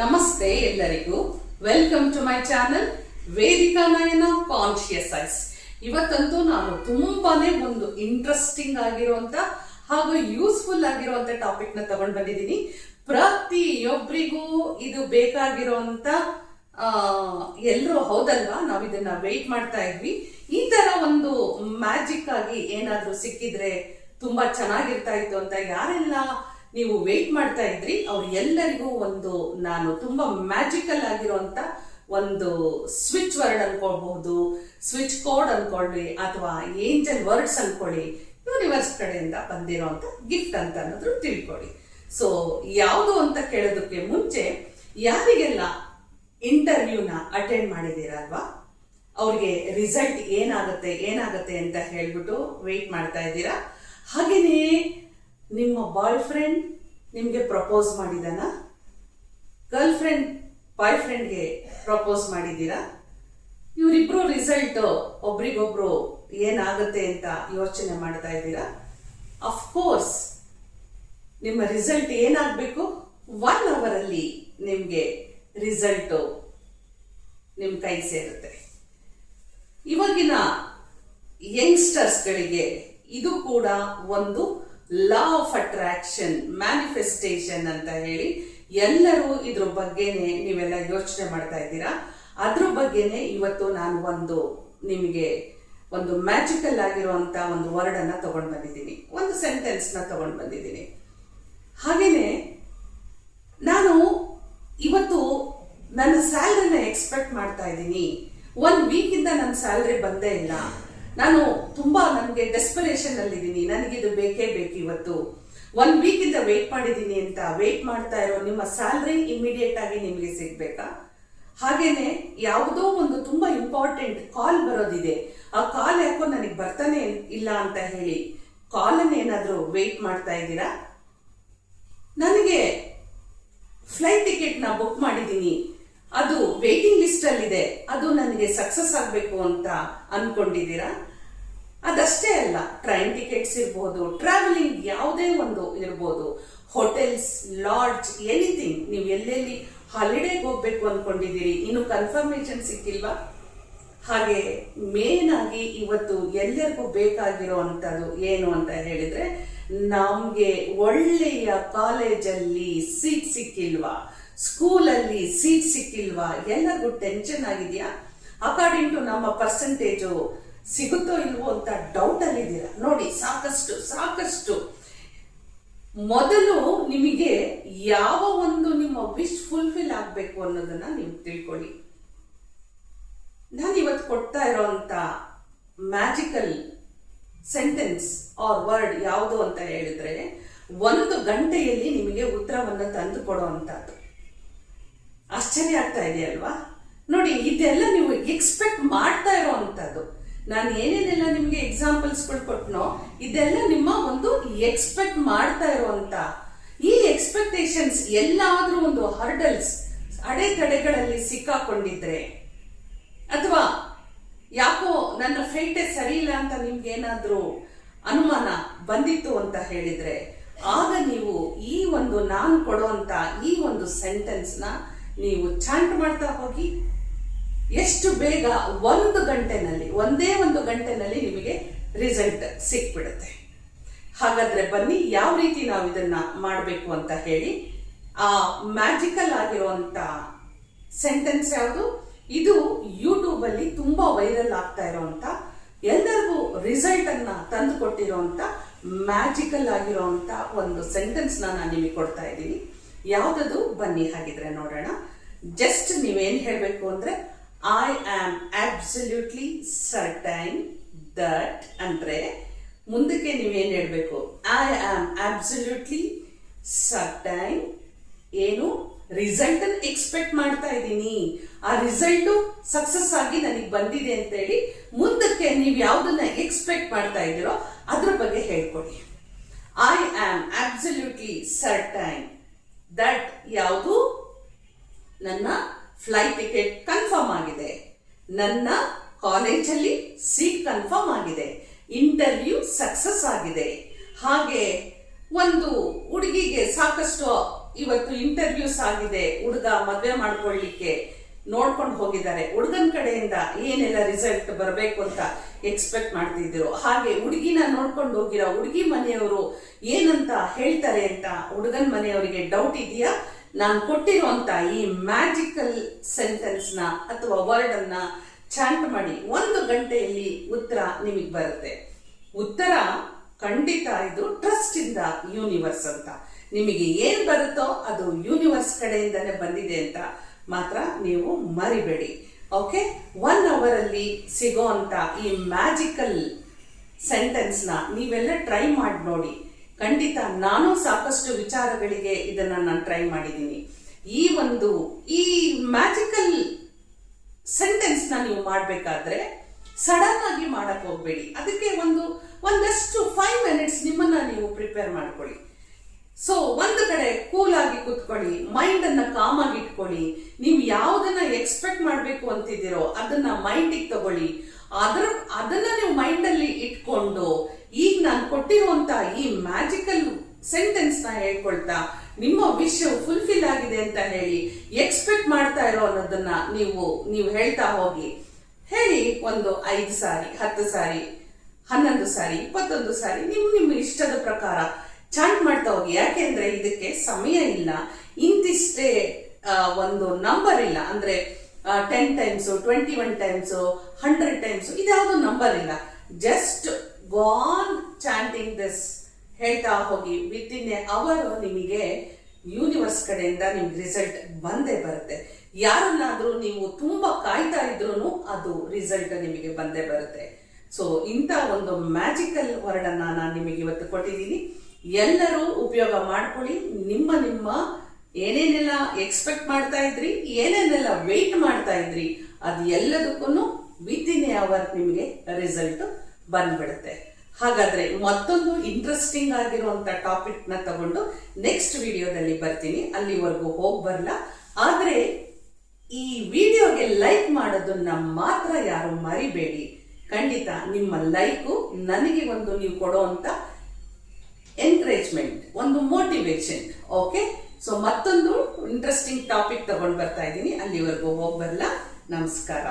ನಮಸ್ತೆ ಎಲ್ಲರಿಗೂ. Welcome to my channel Vedika Nayana conscious eyes ಇವತ್ತಂತೂ ನಾನು ತುಂಬಾನೇ ಒಂದು ಇಂಟ್ರೆಸ್ಟಿಂಗ್ ಆಗಿರುವಂತ ಹಾಗೂ ಯೂಸ್ಫುಲ್ ಆಗಿರುವಂತ ಟಾಪಿಕ್ನ ತಗೊಂಡ್ ಬಂದಿದ್ದೀನಿ. ಪ್ರತಿಯೊಬ್ಬರಿಗೂ ಇದು ಬೇಕಾಗಿರುವಂತ ಎಲ್ಲರೂ ಹೌದಲ್ವಾ? ನಾವು ಇದನ್ನ ವೆಯ್ಟ್ ಮಾಡ್ತಾ ಇದ್ವಿ. ಈ ತರ ಒಂದು ಮ್ಯಾಜಿಕ್ ಆಗಿ ಏನಾದ್ರೂ ಸಿಕ್ಕಿದ್ರೆ ತುಂಬಾ ಚೆನ್ನಾಗಿರ್ತಾ ಇತ್ತು ಅಂತ ಯಾರೆಲ್ಲ ನೀವು ವೇಟ್ ಮಾಡ್ತಾ ಇದ್ರಿ, ಅವ್ರು ಎಲ್ಲರಿಗೂ ಒಂದು ನಾನು ತುಂಬಾ ಮ್ಯಾಜಿಕಲ್ ಆಗಿರುವಂತ ಒಂದು ಸ್ವಿಚ್ ವರ್ಡ್ ಅನ್ಕೊಳ್ಬಹುದು ಸ್ವಿಚ್ ಕೋಡ್ ಅನ್ಕೊಳ್ಳಿ, ಅಥವಾ ಏಂಜಲ್ ವರ್ಡ್ಸ್ ಅನ್ಕೊಳ್ಳಿ ಯೂನಿವರ್ಸ್ ಕಡೆಯಿಂದ ಬಂದಿರೋಂತ ಗಿಫ್ಟ್ ಅಂತ ಅನ್ನೋದ್ರು ತಿಳ್ಕೊಳ್ಳಿ ಸೊ ಯಾವುದು ಅಂತ ಕೇಳೋದಕ್ಕೆ ಮುಂಚೆ ಯಾರಿಗೆಲ್ಲ ಇಂಟರ್ವ್ಯೂನ ಅಟೆಂಡ್ ಮಾಡಿದ್ದೀರಲ್ವಾ ಅವ್ರಿಗೆ ರಿಸಲ್ಟ್ ಏನಾಗುತ್ತೆ ಏನಾಗುತ್ತೆ ಅಂತ ಹೇಳ್ಬಿಟ್ಟು ವೇಟ್ ಮಾಡ್ತಾ ಇದ್ದೀರಾ? ಹಾಗೇನೇ ನಿಮ್ಮ ಬಾಯ್ ಫ್ರೆಂಡ್ ನಿಮಗೆ ಪ್ರಪೋಸ್ ಮಾಡಿದಾನ? ಗರ್ಲ್ ಫ್ರೆಂಡ್ ಬಾಯ್ ಫ್ರೆಂಡ್ಗೆ ಪ್ರಪೋಸ್ ಮಾಡಿದ್ದೀರಾ? ಇವರಿಬ್ರು ರಿಸಲ್ಟ್ ಒಬ್ರಿಗೊಬ್ರು ಏನಾಗುತ್ತೆ ಅಂತ ಯೋಚನೆ ಮಾಡ್ತಾ ಇದ್ದೀರಾ? ಅಫ್ಕೋರ್ಸ್ ನಿಮ್ಮ ರಿಸಲ್ಟ್ ಏನಾಗಬೇಕು? ಒನ್ ಅವರಲ್ಲಿ ನಿಮಗೆ ರಿಸಲ್ಟು ನಿಮ್ಮ ಕೈ ಸೇರುತ್ತೆ. ಇವಾಗಿನ ಯಂಗ್ಸ್ಟರ್ಸ್ಗಳಿಗೆ ಇದು ಕೂಡ ಒಂದು ಲಾ ಆಫ್ ಅಟ್ರಾಕ್ಷನ್ ಮ್ಯಾನಿಫೆಸ್ಟೇಷನ್ ಅಂತ ಹೇಳಿ ಎಲ್ಲರೂ ಇದ್ರ ಬಗ್ಗೆನೆ ನೀವೆಲ್ಲ ಯೋಚನೆ ಮಾಡ್ತಾ ಇದ್ದೀರಾ? ಅದ್ರ ಬಗ್ಗೆನೆ ಇವತ್ತು ನಾನು ಒಂದು ನಿಮಗೆ ಒಂದು ಮ್ಯಾಜಿಕಲ್ ಆಗಿರುವಂತ ಒಂದು ವರ್ಡ್ ಅನ್ನ ತಗೊಂಡ್ ಬಂದಿದ್ದೀನಿ. ಒಂದು ಸೆಂಟೆನ್ಸ್ನ ತಗೊಂಡ್ ಬಂದಿದ್ದೀನಿ. ಹಾಗೇನೆ ನಾನು ಇವತ್ತು ನನ್ನ ಸ್ಯಾಲ್ರಿನ ಎಕ್ಸ್ಪೆಕ್ಟ್ ಮಾಡ್ತಾ ಇದ್ದೀನಿ. ಒಂದ್ ವೀಕ್ ಇಂದ ನನ್ನ ಸ್ಯಾಲ್ರಿ ಬಂದೇ ಇಲ್ಲ. ನಾನು ತುಂಬಾ ನನಗೆ ಡೆಸ್ಪರೇಷನ್ ಅಲ್ಲಿ ಇದ್ದೀನಿ ಇದು ಬೇಕೇ ಬೇಕು ಇವತ್ತು. ಒನ್ ಇಂದ ವೇಟ್ ಮಾಡಿದ್ದೀನಿ ಅಂತ ವೇಟ್ ಮಾಡ್ತಾ ಇರೋ ನಿಮ್ಮ ಸ್ಯಾಲ್ರಿ ಇಮಿಡಿಯೇಟ್ ಆಗಿ ನಿಮಗೆ ಸಿಗ್ಬೇಕಾ? ಹಾಗೇನೆ ಯಾವುದೋ ಒಂದು ತುಂಬಾ ಇಂಪಾರ್ಟೆಂಟ್ ಕಾಲ್ ಬರೋದಿದೆ. ಆ ಕಾಲ್ ಯಾಕೋ ನನಗೆ ಬರ್ತಾನೆ ಇಲ್ಲ ಅಂತ ಹೇಳಿ ಕಾಲನ್ನು ಏನಾದರೂ ವೇಟ್ ಮಾಡ್ತಾ ಇದ್ದೀರಾ? ನನಗೆ ಫ್ಲೈಟ್ ಟಿಕೆಟ್ನ ಬುಕ್ ಮಾಡಿದ್ದೀನಿ. ಅದು ವೇಟಿಂಗ್ ಲಿಸ್ಟ್ ಅಲ್ಲಿ ಇದೆ ಅದು ನನಗೆ ಸಕ್ಸಸ್ ಆಗಬೇಕು ಅಂತ ಅನ್ಕೊಂಡಿದ್ದೀರಾ? ಅದಷ್ಟೇ ಅಲ್ಲ ಟ್ರೈನ್ ಟಿಕೆಟ್ಸ್ ಇರ್ಬೋದು ಟ್ರಾವೆಲಿಂಗ್ ಯಾವುದೇ ಒಂದು ಇರ್ಬೋದು ಹೋಟೆಲ್ಸ್ ಲಾಡ್ಜ್ ಎನಿಥಿಂಗ್ ನೀವು ಎಲ್ಲೆಲ್ಲಿ ಹಾಲಿಡೇಗೆ ಹೋಗ್ಬೇಕು ಅನ್ಕೊಂಡಿದ್ದೀರಿ, ಇನ್ನು ಕನ್ಫರ್ಮೇಶನ್ ಸಿಕ್ಕಿಲ್ವಾ? ಹಾಗೆ ಮೇನ್ ಆಗಿ ಇವತ್ತು ಎಲ್ಲರಿಗೂ ಬೇಕಾಗಿರೋ ಅಂಥದ್ದು ಏನು ಅಂತ ಹೇಳಿದ್ರೆ, ನಮಗೆ ಒಳ್ಳೆಯ ಕಾಲೇಜಲ್ಲಿ ಸೀಟ್ ಸಿಕ್ಕಿಲ್ವಾ? ಸ್ಕೂಲಲ್ಲಿ ಸೀಟ್ ಸಿಕ್ಕಿಲ್ವಾ? ಎಲ್ಲರಿಗೂ ಟೆನ್ಷನ್ ಆಗಿದೆಯಾ? ಅಕಾರ್ಡಿಂಗ್ ಟು ನಮ್ಮ ಪರ್ಸೆಂಟೇಜು ಸಿಗುತ್ತೋ ಇಲ್ವೋ ಅಂತ ಡೌಟ್ ಅಲ್ಲಿದ್ದೀರಾ ನೋಡಿ, ಸಾಕಷ್ಟು ಸಾಕಷ್ಟು. ಮೊದಲು ನಿಮಗೆ ಯಾವ ಒಂದು ನಿಮ್ಮ ವಿಶ್ ಫುಲ್ಫಿಲ್ ಆಗಬೇಕು ಅನ್ನೋದನ್ನ ನೀವು ತಿಳ್ಕೊಳ್ಳಿ. ನಾನು ಇವತ್ತು ಕೊಡ್ತಾ ಇರೋಂಥ ಮ್ಯಾಜಿಕಲ್ ಸೆಂಟೆನ್ಸ್ ಆರ್ ವರ್ಡ್ ಯಾವುದು ಅಂತ ಹೇಳಿದ್ರೆ, ಒಂದು ಗಂಟೆಯಲ್ಲಿ ನಿಮಗೆ ಉತ್ತರವನ್ನು ತಂದು ಕೊಡುವಂಥದ್ದು ಆಶ್ಚರ್ಯ ಆಗ್ತಾ ಇದೆಯಲ್ವಾ ನೋಡಿ, ಇದೆಲ್ಲ ನೀವು ಎಕ್ಸ್ಪೆಕ್ಟ್ ಮಾಡ್ತಾ ಇರೋವಂಥದ್ದು ನಾನು ಏನೇನೆಲ್ಲ ನಿಮಗೆ ಎಕ್ಸಾಂಪಲ್ಸ್ಗಳು ಕೊಟ್ಟನೋ ಇದೆಲ್ಲ ನಿಮ್ಮ ಒಂದು ಎಕ್ಸ್ಪೆಕ್ಟ್ ಮಾಡ್ತಾ ಇರುವಂತ ಈ ಎಕ್ಸ್ಪೆಕ್ಟೇಷನ್ಸ್ ಎಲ್ಲಾದ್ರೂ ಒಂದು ಹರ್ಡಲ್ಸ್, ಅಡೆತಡೆಗಳಲ್ಲಿ ಸಿಕ್ಕಾಕೊಂಡಿದ್ರೆ, ಅಥವಾ ಯಾಕೋ ನನ್ನ ಫೇಟೆ ಸರಿ ಇಲ್ಲ ಅಂತ ನಿಮ್ಗೆ ಏನಾದ್ರೂ ಅನುಮಾನ ಬಂದಿತ್ತು ಅಂತ ಹೇಳಿದ್ರೆ, ಆಗ ನೀವು ಈ ಒಂದು ನಾನು ಕೊಡುವಂತ ಈ ಒಂದು ಸೆಂಟೆನ್ಸ್ನ ನೀವು ಚಾಂಟ್ ಮಾಡ್ತಾ ಹೋಗಿ ಎಷ್ಟು ಬೇಗ ಒಂದು ಗಂಟೆನಲ್ಲಿ, ಒಂದೇ ಒಂದು ಗಂಟೆನಲ್ಲಿ ನಿಮಗೆ ರಿಸಲ್ಟ್ ಸಿಕ್ಬಿಡುತ್ತೆ. ಹಾಗಾದ್ರೆ ಬನ್ನಿ, ಯಾವ ರೀತಿ ನಾವು ಇದನ್ನ ಮಾಡಬೇಕು ಅಂತ ಹೇಳಿ. ಆ ಮ್ಯಾಜಿಕಲ್ ಆಗಿರುವಂತ ಸೆಂಟೆನ್ಸ್ ಯಾವುದು? ಇದು ಯೂಟ್ಯೂಬ್ ಅಲ್ಲಿ ತುಂಬಾ ವೈರಲ್ ಆಗ್ತಾ ಇರುವಂತ, ಎಲ್ಲರಿಗೂ ರಿಸಲ್ಟ್ ಅನ್ನ ತಂದು ಕೊಟ್ಟಿರುವಂತ ಮ್ಯಾಜಿಕಲ್ ಆಗಿರುವಂತ ಒಂದು ಸೆಂಟೆನ್ಸ್ ನಾನು ನಿಮಗೆ ಕೊಡ್ತಾ ಇದ್ದೀನಿ. ಯಾವ್ದದು? ಬನ್ನಿ ಹಾಗಿದ್ರೆ ನೋಡೋಣ. ಜಸ್ಟ್ ನೀವೇನು ಹೇಳಬೇಕು ಅಂದ್ರೆ I am absolutely certain that ಅಂದ್ರೆ, ಮುಂದಕ್ಕೆ ನೀವೇನು ಹೇಳಬೇಕು? ಐ ಆಮ್ ಆಬ್ಸಲ್ಯೂಟ್ಲಿ ಸರ್ಟೈನ್ ಏನು? ರಿಸಲ್ಟ್ ಅನ್ನು ಎಕ್ಸ್ಪೆಕ್ಟ್ ಮಾಡ್ತಾ ಇದ್ದೀನಿ. ಆ ರಿಸಲ್ಟ್ ಸಕ್ಸಸ್ ಆಗಿ ನನಗೆ ಬಂದಿದೆ ಅಂತ ಹೇಳಿ ಮುಂದಕ್ಕೆ ನೀವು ಯಾವ್ದನ್ನ ಎಕ್ಸ್ಪೆಕ್ಟ್ ಮಾಡ್ತಾ ಇದ್ದೀರೋ ಅದ್ರ ಬಗ್ಗೆ ಹೇಳ್ಕೊಡಿ. I am absolutely certain that ಯಾವುದು? ನನ್ನ ಫ್ಲೈಟ್ ಟಿಕೆಟ್ ಕನ್ಫರ್ಮ್ ಆಗಿದೆ. ನನ್ನ ಕಾಲೇಜಲ್ಲಿ ಸೀಟ್ ಕನ್ಫರ್ಮ್ ಆಗಿದೆ. ಇಂಟರ್ವ್ಯೂ ಸಕ್ಸಸ್ ಆಗಿದೆ. ಹಾಗೆ ಒಂದು ಹುಡುಗಿಗೆ ಸಾಕಷ್ಟು ಇವತ್ತು ಇಂಟರ್ವ್ಯೂಸ್ ಆಗಿದೆ. ಹುಡುಗ ಮದುವೆ ಮಾಡ್ಕೊಳ್ಳಿಕ್ಕೆ ನೋಡ್ಕೊಂಡು ಹೋಗಿದ್ದಾರೆ. ಹುಡುಗನ ಕಡೆಯಿಂದ ಏನೆಲ್ಲ ರಿಸಲ್ಟ್ ಬರಬೇಕು ಅಂತ ಎಕ್ಸ್ಪೆಕ್ಟ್ ಮಾಡ್ತಿದ್ರು ಹಾಗೆ ಹುಡುಗಿನ ನೋಡ್ಕೊಂಡು ಹೋಗಿರೋ ಹುಡುಗಿ ಮನೆಯವರು ಏನಂತ ಹೇಳ್ತಾರೆ ಅಂತ ಹುಡುಗನ ಮನೆಯವರಿಗೆ ಡೌಟ್ ಇದೆಯಾ? ನಾನು ಕೊಟ್ಟಿರುವಂತ ಈ ಮ್ಯಾಜಿಕಲ್ ಸೆಂಟೆನ್ಸ್ನ ಅಥವಾ ವರ್ಡ್ ಅನ್ನ ಚಾಂಟ್ ಮಾಡಿ ಒಂದು ಗಂಟೆಯಲ್ಲಿ ಉತ್ತರ ನಿಮಗೆ ಬರುತ್ತೆ. ಉತ್ತರ ಖಂಡಿತ ಇದು ಟ್ರಸ್ಟ್ ಇಂದ ಯೂನಿವರ್ಸ್ ಅಂತ. ನಿಮಗೆ ಏನ್ ಬರುತ್ತೋ ಅದು ಯೂನಿವರ್ಸ್ ಕಡೆಯಿಂದನೇ ಬಂದಿದೆ ಅಂತ ಮಾತ್ರ ನೀವು ಮರಿಬೇಡಿ. ಓಕೆ ಒನ್ ಅವರ್ ಅಲ್ಲಿ ಸಿಗೋ ಅಂತ ಈ ಮ್ಯಾಜಿಕಲ್ ಸೆಂಟೆನ್ಸ್ನ ನೀವೆಲ್ಲ ಟ್ರೈ ಮಾಡಿ ನೋಡಿ. ಖಂಡಿತ ನಾನು ಸಾಕಷ್ಟು ವಿಚಾರಗಳಿಗೆ ಇದನ್ನ ನಾನು ಟ್ರೈ ಮಾಡಿದ್ದೀನಿ. ಈ ಒಂದು, ಈ ಮ್ಯಾಜಿಕಲ್ ಸೆಂಟೆನ್ಸ್ನ ನೀವು ಮಾಡಬೇಕಾದ್ರೆ ಸಡನ್ ಆಗಿ ಮಾಡಕ್ ಹೋಗ್ಬೇಡಿ. ಅದಕ್ಕೆ ಒಂದು, ಒಂದಷ್ಟು ಫೈವ್ ಮಿನಿಟ್ಸ್ ನಿಮ್ಮನ್ನ ನೀವು ಪ್ರಿಪೇರ್ ಮಾಡ್ಕೊಳ್ಳಿ. ಸೊ ಒಂದು ಕಡೆ ಕೂಲ್ ಆಗಿ ಕೂತ್ಕೊಳ್ಳಿ ಮೈಂಡ್ ಅನ್ನ ಕಾಮ್ ಆಗಿ ಇಟ್ಕೊಳ್ಳಿ. ನೀವು ಯಾವ್ದನ್ನ ಎಕ್ಸ್ಪೆಕ್ಟ್ ಮಾಡ್ಬೇಕು ಅಂತಿದ್ದೀರೋ ಅದನ್ನ ಮೈಂಡಿಗೆ ತಗೊಳ್ಳಿ. ಅದರ, ಅದನ್ನ ನೀವು ಮೈಂಡ್ ಅಲ್ಲಿ ಇಟ್ಕೊಂಡು ಈಗ ನಾನು ಕೊಟ್ಟಿರುವಂತ ಈ ಮ್ಯಾಜಿಕಲ್ ಸೆಂಟೆನ್ಸ್ನ ಹೇಳ್ಕೊಳ್ತಾ ನಿಮ್ಮ ವಿಶ್ ಫುಲ್ಫಿಲ್ ಆಗಿದೆ ಅಂತ ಹೇಳಿ ಎಕ್ಸ್ಪೆಕ್ಟ್ ಮಾಡ್ತಾ ಇರೋ ಅನ್ನೋದನ್ನ ನೀವು ನೀವು ಹೇಳ್ತಾ ಹೋಗಿ. ಹೇಳಿ ಒಂದು ಐದು ಸಾರಿ, ಹತ್ತು ಸಾರಿ, ಹನ್ನೊಂದು ಸಾರಿ, ಇಪ್ಪತ್ತೊಂದು ಸಾರಿ ನಿಮ್, ನಿಮ್ಮ ಇಷ್ಟದ ಪ್ರಕಾರ ಚಾಂಟ್ ಮಾಡ್ತಾ ಹೋಗಿ. ಯಾಕೆಂದ್ರೆ ಇದಕ್ಕೆ ಸಮಯ ಇಲ್ಲ. ಇಂತಿಷ್ಟೇ ಒಂದು ನಂಬರ್ ಇಲ್ಲ. ಅಂದ್ರೆ ten times twenty one times hundred times ಇದ್ಯಾವುದು ನಂಬರ್ ಇಲ್ಲ. Just go on chanting this ಹೇಳ್ತಾ ಹೋಗಿ ವಿತ್ ಇನ್ ಎ ಅವರ್ ನಿಮಗೆ ಯೂನಿವರ್ಸ್ ಕಡೆಯಿಂದ ನಿಮ್ಗೆ ರಿಸಲ್ಟ್ ಬಂದೇ ಬರುತ್ತೆ. ಯಾರನ್ನಾದ್ರೂ ನೀವು ತುಂಬಾ ಕಾಯ್ತಾ ಇದ್ರು ಅದು ರಿಸಲ್ಟ್ ನಿಮಗೆ ಬಂದೇ ಬರುತ್ತೆ. ಸೊ ಇಂಥ ಒಂದು ಮ್ಯಾಜಿಕಲ್ ವರ್ಡ್ ಅನ್ನ ನಾನು ನಿಮಗೆ ಇವತ್ತು ಕೊಟ್ಟಿದ್ದೀನಿ. ಎಲ್ಲರೂ ಉಪಯೋಗ ಮಾಡ್ಕೊಳ್ಳಿ. ನಿಮ್ಮ ನಿಮ್ಮ ಏನೇನೆಲ್ಲ ಎಕ್ಸ್ಪೆಕ್ಟ್ ಮಾಡ್ತಾ ಇದ್ರಿ, ಏನೇನೆಲ್ಲ ವೆಯ್ಟ್ ಮಾಡ್ತಾ ಇದ್ರಿ, ಅದು ಎಲ್ಲದಕ್ಕೂ ವಿತ್ ಇನ್ ಅವರ್ ನಿಮಗೆ ರಿಸಲ್ಟ್ ಬಂದ್ಬಿಡುತ್ತೆ. ಹಾಗಾದ್ರೆ ಮತ್ತೊಂದು ಇಂಟ್ರೆಸ್ಟಿಂಗ್ ಆಗಿರುವಂತ ಟಾಪಿಕ್ನ ತಗೊಂಡು ನೆಕ್ಸ್ಟ್ ವಿಡಿಯೋದಲ್ಲಿ ಬರ್ತೀನಿ. ಅಲ್ಲಿವರೆಗೂ ಹೋಗ್ ಬರಲ್ಲ ಆದ್ರೆ ಈ ವಿಡಿಯೋಗೆ ಲೈಕ್ ಮಾಡೋದನ್ನ ಮಾತ್ರ ಯಾರು ಮರಿಬೇಡಿ. ಖಂಡಿತ ನಿಮ್ಮ ಲೈಕು ನನಗೆ ಒಂದು ನೀವು ಕೊಡುವಂತ ಎನ್ಕರೇಜ್ಮೆಂಟ್ ಒಂದು ಮೋಟಿವೇಶನ್ ಓಕೆ ಸೊ ಮತ್ತೊಂದು ಇಂಟ್ರೆಸ್ಟಿಂಗ್ ಟಾಪಿಕ್ ತಗೊಂಡು ಬರ್ತಾ ಇದ್ದೀನಿ. ಅಲ್ಲಿವರೆಗೂ ಹೋಗ್ಬರ್ಲಾ ನಮಸ್ಕಾರ.